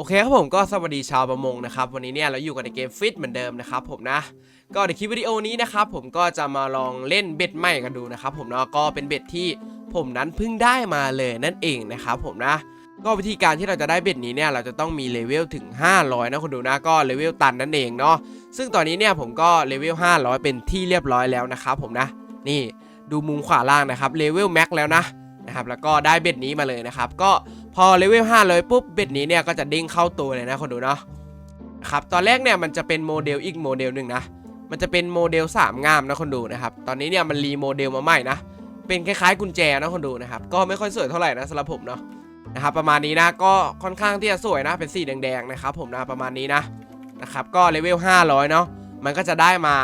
โอเคครับผมก็สวัสดีชาวประมงนะครับ วันนี้เนี่ยเราอยู่กันในเกมฟิตเหมือนเดิมนะครับผมนะ ก็ในคลิปวิดีโอนี้นะครับผมก็จะมาลองเล่นเบ็ดใหม่กันดูนะครับผมเนาะก็เป็นเบ็ดที่ผมนั้นเพิ่งได้มาเลยนั่นเองนะครับผมนะ ก็วิธีการที่เราจะได้เบ็ดนี้เนี่ยเราจะต้องมีเลเวลถึง 500 นะคุณดูนะก็เลเวลตันนั่นเองเนาะซึ่งตอนนี้เนี่ยผมก็เลเวล500 เป็นที่เรียบร้อยแล้วนะครับผมนะ นี่ดูมุมขวาล่างนะครับเลเวลแม็กแล้วนะนะครับแล้วก็ได้เบ็ดนี้มาเลยนะครับก็ พอเลเวล500ปุ๊บเบ็ดนี้เนี่ยก็จะเด้งเข้าตัวเลยนะคนดูเนาะนะครับตอนแรกเนี่ยมันจะเป็นโมเดลอีกโมเดลหนึ่งนะมันจะเป็นโมเดล3งามนะคนดูนะครับตอนนี้เนี่ยมันรีโมเดลมาใหม่นะเป็นคล้ายๆกุญแจนะคนดูนะครับก็ไม่ค่อยสวยเท่าไหร่นะสำหรับผมเนาะนะครับประมาณนี้นะก็ค่อนข้างที่จะสวยนะเป็นสีแดงๆนะครับผมนะประมาณนี้นะนะครับก็เลเวล500เนาะมันก็จะได้มา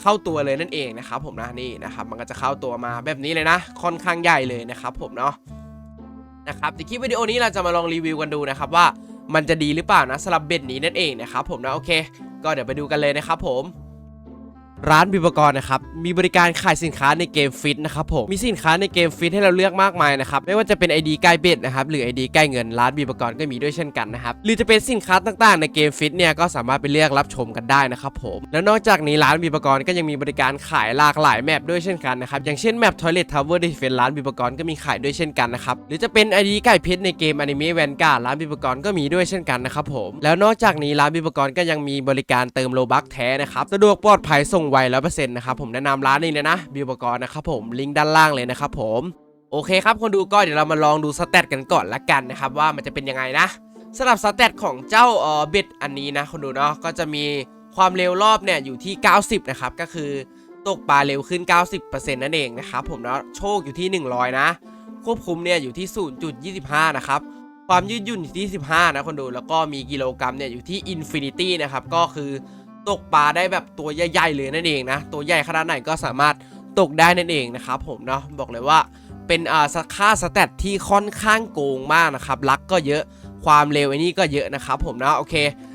เข้าตัวเลยนั่นเองนะครับผมนะนี่นะครับมันก็จะเข้าตัวมาแบบนี้เลยนะ ค่อนข้างใหญ่เลยนะครับผมเนาะ นะครับในคลิปวิดีโอนี้เราจะมาลองรีวิวกันดูนะครับว่ามันจะดีหรือเปล่านะสำหรับเบ็ดนี้นั่นเองนะครับผมนะโอเค ก็เดี๋ยวไปดูกันเลยนะครับผม ร้านบิบกรนะครับ มีบริการขายสินค้าในเกมฟิตนะครับผม มีสินค้าในเกมฟิตให้เราเลือกมากมายนะครับ ไม่ว่าจะเป็น ID ใกล้เบ็ดนะครับ หรือ ID ใกล้เงิน ร้านบิบกรก็มีด้วยเช่นกันนะครับ หรือจะเป็นสินค้าต่างๆ ในเกมฟิตเนี่ย ก็สามารถไปเลือกรับชมกันได้นะครับผม แล้วนอกจากนี้ร้านบิบกรก็ยังมีบริการขายหลากหลายแมปด้วยเช่นกันนะครับ อย่างเช่นแมป Toilet Tower Defense ร้านบิบกรก็มีขายด้วยเช่นกันนะครับ หรือจะเป็น ID ไก่เพชรในเกม Anime Vanguard ร้านบิบกรก็มีด้วยเช่นกันนะครับผม แล้วนอกจากนี้ร้านบิบกรก็ยังมีบริการเติมโลบักแท้นะครับสะดวกปลอดภัยส่งไวร้อยเปอร์เซ็นต์นะครับผมแนะนำร้านนี้เลยนะบิวบกรนะครับผมลิงก์ด้านล่างเลยนะครับผมโอเคครับคนดูก็เดี๋ยวเรามาลองดูสเตตกันก่อนละกันนะครับว่ามันจะเป็นยังไงนะสำหรับสเตตของเจ้าเออเบ็ดอันนี้นะคนดูเนาะก็จะมีความเร็วรอบเนี่ยอยู่ที่ 90 นะครับ ก็คือตกปลาเร็วขึ้น 90%นั่นเองนะครับผมเนาะโชคอยู่ที่ 100 นะ ควบคุมเนี่ยอยู่ที่ 0.25 นะครับ ความยืดหยุ่นอยู่ที่ 15 นะคนดูแล้วก็มีกิโลกรัมเนี่ยอยู่ที่ Infinity นะครับก็คือ ตกปลาได้แบบตัวใหญ่ๆเลยนั่นเองนะ ตัวใหญ่ขนาดไหนก็สามารถตกได้นั่นเองนะครับผมเนาะบอกเลยว่าเป็นอ่าค่าสแตทที่ค่อนข้างโกงมากนะครับลักก็เยอะความเร็วไอ้นี่ก็เยอะนะครับผมเนาะโอเค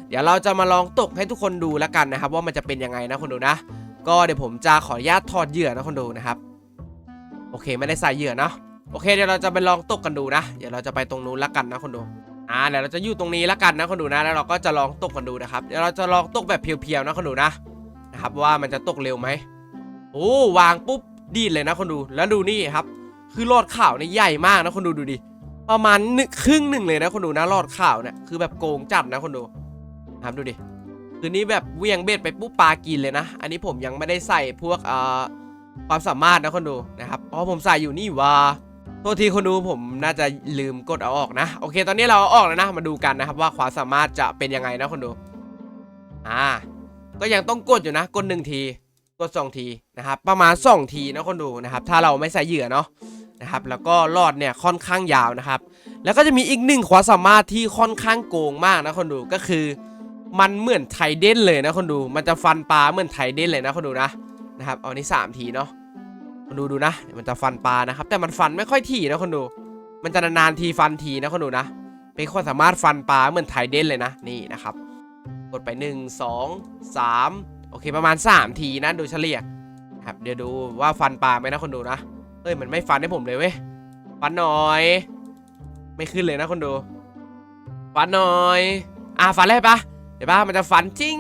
เดี๋ยวเราจะมาลองตกให้ทุกคนดูแล้วกันนะครับ ว่ามันจะเป็นยังไงนะคนดูนะ ก็เดี๋ยวผมจะขออนุญาตถอดเหยื่อนะคนดูนะครับ โอเคไม่ได้ใส่เหยื่อเนาะโอเคเดี๋ยวเราจะไปลองตกกันดูนะ เดี๋ยวเราจะไปตรงนู้นแล้วกันนะคนดู อ่าเดี๋ยวเราจะอยู่ตรงนี้แล้วกันนะคนดูนะแล้วเราก็จะลองตกกันดูนะครับเดี๋ยวเราจะลองตกแบบเพียวๆนะคนดูนะนะครับว่ามันจะตกเร็วไหมโอ้วางปุ๊บดีดเลยนะคนดูแล้วดูนี่ครับ คือหลอดข่าวเนี่ยใหญ่มากนะคนดูดูดิประมาณนึครึ่งหนึ่งเลยนะคนดูนะหลอดข่าวเนี่ยคือแบบโกงจัดนะคนดูครับดูดิคือนี้แบบเวียงเบ็ดไปปุ๊บปลากินเลยนะ อันนี้ผมยังไม่ได้ใส่พวกเอ่อความสามารถนะคนดูนะครับอ๋อผมใส่อยู่นี่ว่า โทษทีคนดูผมน่าจะลืมกดเอาออกนะ โอเค ตอนนี้เราเอาออกแล้วนะมาดูกันนะครับว่าความสามารถจะเป็นยังไงนะคนดูอ่าก็ยังต้องกดอยู่นะ กดหนึ่งที กดสองทีนะครับประมาณสองทีนะคนดูนะครับ ถ้าเราไม่ใส่เหยื่อเนาะนะครับแล้วก็รอดเนี่ยค่อนข้างยาวนะครับ แล้วก็จะมีอีกหนึ่งความสามารถที่ค่อนข้างโกงมากนะคนดูก็คือ มันเหมือนไทเด้นเลยนะคนดู มันจะฟันปลาเหมือนไทเด้นเลยนะคนดูนะนะครับเอานี่สามทีเนาะ คนดูดูนะ มันจะฟันปลานะครับ แต่มันฟันไม่ค่อยถี่นะคนดู มันจะนานๆทีฟันทีนะคนดูนะ เป็นความสามารถฟันปลาเหมือนไทเด้นเลยนะ นี่นะครับ กดไป 1 2 3 โอเคประมาณ 3 ทีนะโดยเฉลี่ยครับ เดี๋ยวดูว่าฟันปลาไหมนะคนดูนะ เอ้ยมันไม่ฟันให้ผมเลยเว้ย ฟันหน่อย ไม่ขึ้นเลยนะคนดู ฟันหน่อย อะฟันได้ปะเดี๋ยวปะมันจะฟันจริง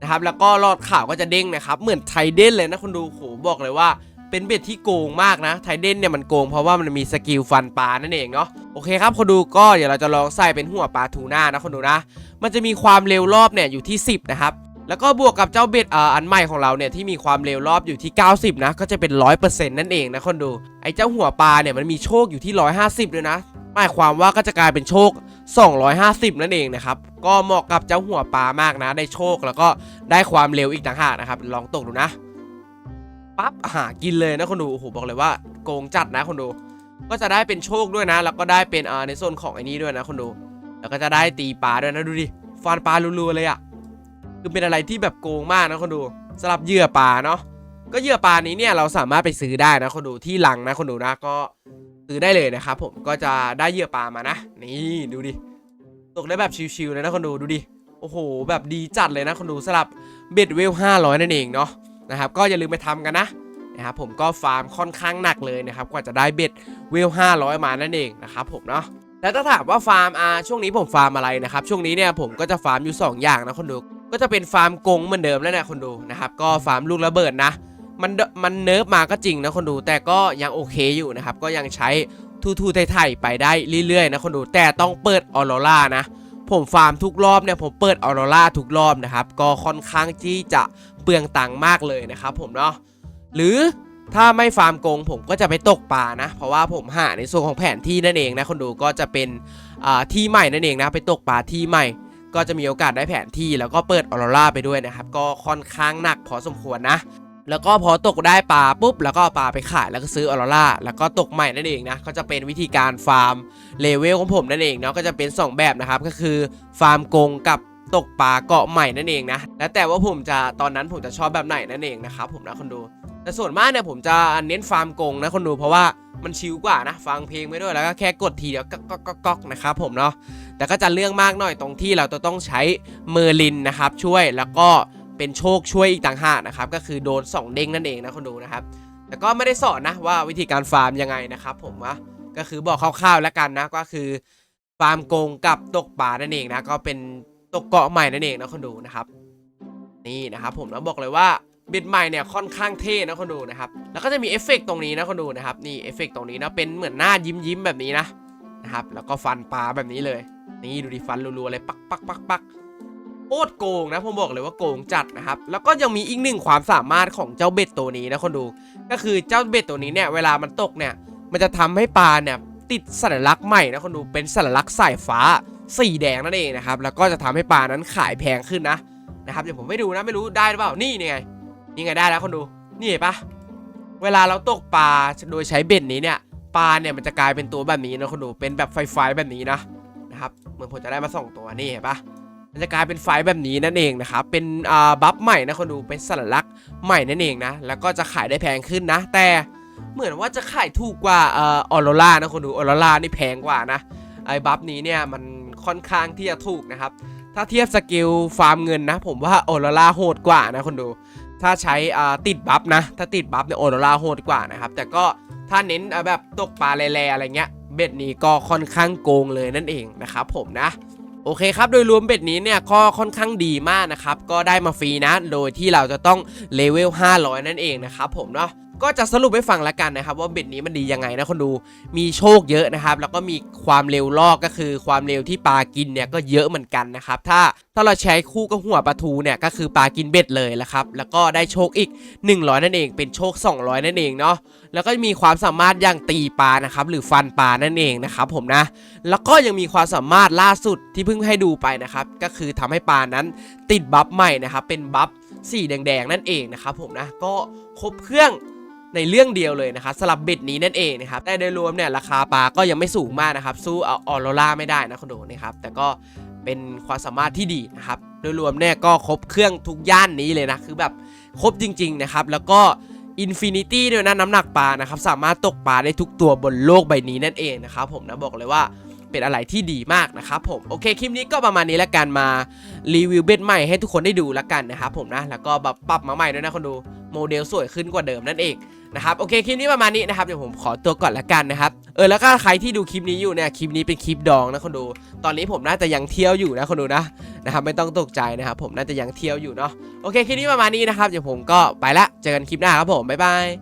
นะครับ แล้วก็รอดข่าวก็จะเด้งนะครับ เหมือนไทเด้นเลยนะคนดูโหบอกเลยว่า เป็นเบ็ดที่โกงมากนะไทเด้นเนี่ยมันโกงเพราะว่ามันมีสกิลฟันปลานั่นเองเนาะโอเคครับคนดูก็เดี๋ยวเราจะลองใส่เป็นหัวปลาทูน่านะคนดูนะ มันจะมีความเร็วรอบเนี่ยอยู่ที่ 10 นะครับแล้วก็บวกกับเจ้าเบ็ดอันใหม่ของเราเนี่ยที่มีความเร็วรอบอยู่ที่ 90 นะ ก็จะเป็น 100%นั่นเองนะคนดู ไอ้เจ้าหัวปลาเนี่ยมันมีโชคอยู่ที่ 150ด้วยนะหมายความว่าก็จะกลายเป็นโชค 250 นั่นเองนะครับ ก็เหมาะกับเจ้าหัวปลามากนะ ได้โชคแล้วก็ได้ความเร็วอีกต่างหากนะครับ ลองตกดูนะ ปั๊บหากินเลยนะคนดูโอ้โหบอกเลยว่าโกงจัดนะคนดู ก็จะได้เป็นโชคด้วยนะ แล้วก็ได้เป็นอ่อในโซนของไอ้นี้ด้วยนะคนดู แล้วก็จะได้ตีปลาด้วยนะดูดิฟันปลารัวๆเลยอะคือเป็นอะไรที่แบบโกงมากนะคนดูสำหรับเหยื่อปลาเนาะก็เหยื่อปลานี้เนี่ยเราสามารถไปซื้อได้นะคนดูที่ลังนะคนดูนะก็ซื้อได้เลยนะครับผมก็จะได้เหยื่อปลามานะนี่ดูดิตกได้แบบชิวๆเลยนะคนดูดูดิโอ้โห แบบดีจัดเลยนะคนดูสำหรับเบ็ดเวล500 นั่นเองเนาะ นะครับก็อย่าลืมไปทำกันนะนะครับผมก็ฟาร์มค่อนข้างหนักเลยนะครับกว่าจะได้เบ็ดเวล500 มานั่นเองนะครับผมเนาะแล้วถ้าถามว่าฟาร์มอาช่วงนี้ผมฟาร์มอะไรนะครับช่วงนี้เนี่ยผมก็จะฟาร์มอยู่ 2 อย่างนะคนดูก็จะเป็นฟาร์มกงเหมือนเดิมแล้วนะคนดูนะครับก็ฟาร์มลูกระเบิดนะมันมันเนิร์ฟมาก็จริงนะคนดูแต่ก็ยังโอเคอยู่นะครับก็ยังใช้ทูทูไทยๆไปได้เรื่อยๆนะคนดูแต่ต้องเปิดออโรรานะ ผมฟาร์มทุกรอบเนี่ยผมเปิดออโรราทุกรอบนะครับก็ค่อนข้างที่จะเปลืองตังค์มากเลยนะครับผมเนาะหรือถ้าไม่ฟาร์มกงผมก็จะไปตกปลานะ เพราะว่าผมหาในส่วนของแผนที่นั่นเองนะคนดูก็จะเป็นที่ใหม่นั่นเองนะไปตกปลาที่ใหม่ ก็จะมีโอกาสได้แผนที่แล้วก็เปิดออโรราไปด้วยนะครับ ก็ค่อนข้างหนักพอสมควรนะ แล้วก็พอตกได้ปลาปุ๊บ แล้วก็ปลาไปขายแล้วก็ซื้อออโรราแล้วก็ตกใหม่นั่นเองนะก็จะเป็นวิธีการฟาร์มเลเวลของผมนั่นเองเนาะก็จะเป็น 2 แบบนะครับก็คือฟาร์มกงกับตกปลาเกาะใหม่นั่นเองนะแล้วแต่ว่าผมจะตอนนั้นผมจะชอบแบบไหนนั่นเองนะครับผมนะคนดู แต่ส่วนมากเนี่ยผมจะเน้นฟาร์มกงนะคนดูเพราะว่ามันชิลกว่านะฟังเพลงไปด้วยแล้วก็แค่กดทีเดียวก็ก็ก็ก็นะครับผมเนาะแต่ก็จะเรื่องมากหน่อยตรงที่เราจะต้องใช้เมอร์ลินนะครับช่วยแล้วก็ เป็นโชคช่วยอีกต่างหากนะครับ ก็คือโดน 2 เด้งนั่นเองนะคนดูนะครับ แต่ก็ไม่ได้สอนนะว่าวิธีการฟาร์มยังไงนะครับผมว่าก็คือบอกคร่าวๆแล้วกันนะก็คือฟาร์มโกงกับตกปลานั่นเองนะก็เป็นตกเกาะใหม่นั่นเองนะคนดูนะครับ นี่นะครับผมแล้วบอกเลยว่าเบ็ดใหม่เนี่ยค่อนข้างเท่นะคนดูนะครับ แล้วก็จะมีเอฟเฟกต์ตรงนี้นะคนดูนะครับนี่เอฟเฟกต์ตรงนี้นะเป็นเหมือนหน้ายิ้มยิ้มๆแบบนี้นะนะครับ แล้วก็ฟันปลาแบบนี้เลย นี่ดูดิฟันรัวๆเลยปักปักปักปัก โคตรโกงนะผมบอกเลยว่าโกงจัดนะครับ แล้วก็ยังมีอีกหนึ่งความสามารถของเจ้าเบ็ดตัวนี้นะคนดู ก็คือเจ้าเบ็ดตัวนี้เนี่ยเวลามันตกเนี่ย มันจะทำให้ปลาเนี่ยติดสัญลักษณ์ใหม่นะคนดูเป็นสัญลักษณ์สายฟ้าสีแดงนั่นเองนะครับ แล้วก็จะทำให้ปลานั้นขายแพงขึ้นนะนะครับเดี๋ยวผมไม่ดูนะไม่รู้ได้หรือเปล่านี่ไงนี่ไงได้แล้วคนดูนี่เห็นปะเวลาเราตกปลาโดยใช้เบ็ดนี้เนี่ยปลาเนี่ยมันจะกลายเป็นตัวแบบนี้นะคนดูเป็นแบบไฟไฟแบบนี้นะนะครับเหมือนผมจะได้มาสองตัวนี่เห็นปะ จะกลายเป็นไฟแบบนี้นั่นเองนะครับเป็นบัฟใหม่นะคนดูเป็นสัญลักษณ์ใหม่นั่นเองนะแล้วก็จะขายได้แพงขึ้นนะ แต่เหมือนว่าจะขายถูกกว่าออโรล่านะคนดูออโรล่านี่แพงกว่านะไอ้บัฟนี้เนี่ยมันค่อนข้างที่จะถูกนะครับถ้าเทียบสกิลฟาร์มเงินนะ ผมว่าโอโรล่าโหดกว่านะคนดูถ้าใช้ติดบัฟนะ ถ้าติดบัฟเนี่ยโอโรล่าโหดกว่านะครับแต่ก็ถ้าเน้นแบบตกปลาแร่ๆอะไรเงี้ยเบ็ดนี้ก็ค่อนข้างโกงเลยนั่นเองนะครับผมนะ โอเคครับ โดยรวมเบ็ดนี้เนี่ยก็ค่อนข้างดีมากนะครับ ก็ได้มาฟรีนะ โดยที่เราจะต้องเลเวล500 นั่นเองนะครับผมเนาะ ก็จะสรุปให้ฟังล้วกันนะครับว่าเบ็ดนี้มันดียังไงนะคนดูมีโชคเยอะนะครับแล้วก็มีความเร็วลอกก็คือความเร็วที่ปลากินเนี่ยก็เยอะเหมือนกันนะครับถ้าถ้าเราใช้คู่กับหัวปลาทูเนี่ยก็คือปลากินเบ็ดเลยละครับแล้วก็ได้โชคอีก 100 นั่นเองเป็นโชค 200 นั่นเองเนาะแล้วก็มีความสามารถอย่างตีปลานะครับหรือฟันปลานั่นเองนะครับผมนะ แล้วก็ยังมีความสามารถล่าสุดที่เพิ่งให้ดูไปนะครับก็คือทำให้ปลานั้นติดบัฟใหม่นะครับเป็นบัฟสีแดงๆนั่นเองนะครับผมนะก็ครบเครื่อง ในเรื่องเดียวเลยนะครับสำหรับเบ็ดนี้นั่นเองนะครับแต่โดยรวมเนี่ยราคาปลาก็ยังไม่สูงมากนะครับ สู้เอาออโรล่าไม่ได้นะคุณดูนะครับแต่ก็เป็นความสามารถที่ดีนะครับโดยรวมเนี่ยก็ครบเครื่องทุกย่านนี้เลยนะคือแบบครบจริง ๆ นะครับ แล้วก็อินฟินิตี้ด้วยนะน้ำหนักปลานะครับสามารถตกปลาได้ทุกตัวบนโลกใบนี้นั่นเองนะครับผมนะบอกเลยว่า เป็นอะไรที่ดีมากนะครับผมโอเคคลิปนี้ก็ประมาณนี้แล้วกันมารีวิวเบ็ดใหม่ให้ทุกคนได้ดูแล้วกันนะครับผมนะแล้วก็แบบปรับมาใหม่ด้วยนะคนดูโมเดลสวยขึ้นกว่าเดิมนั่นเองนะครับโอเคคลิปนี้ประมาณนี้นะครับเดี๋ยวผมขอตัวก่อนละกันนะครับเออแล้วก็ใครที่ดูคลิปนี้อยู่เนี่ยคลิปนี้เป็นคลิปดองนะคนดูตอนนี้ผมน่าจะยังเที่ยวอยู่นะคนดูนะนะครับไม่ต้องตกใจนะครับผมน่าจะยังเที่ยวอยู่เนาะโอเคคลิปนี้ประมาณนี้นะครับเดี๋ยวผมก็ไปละเจอกันคลิปหน้าครับผมบ๊ายบาย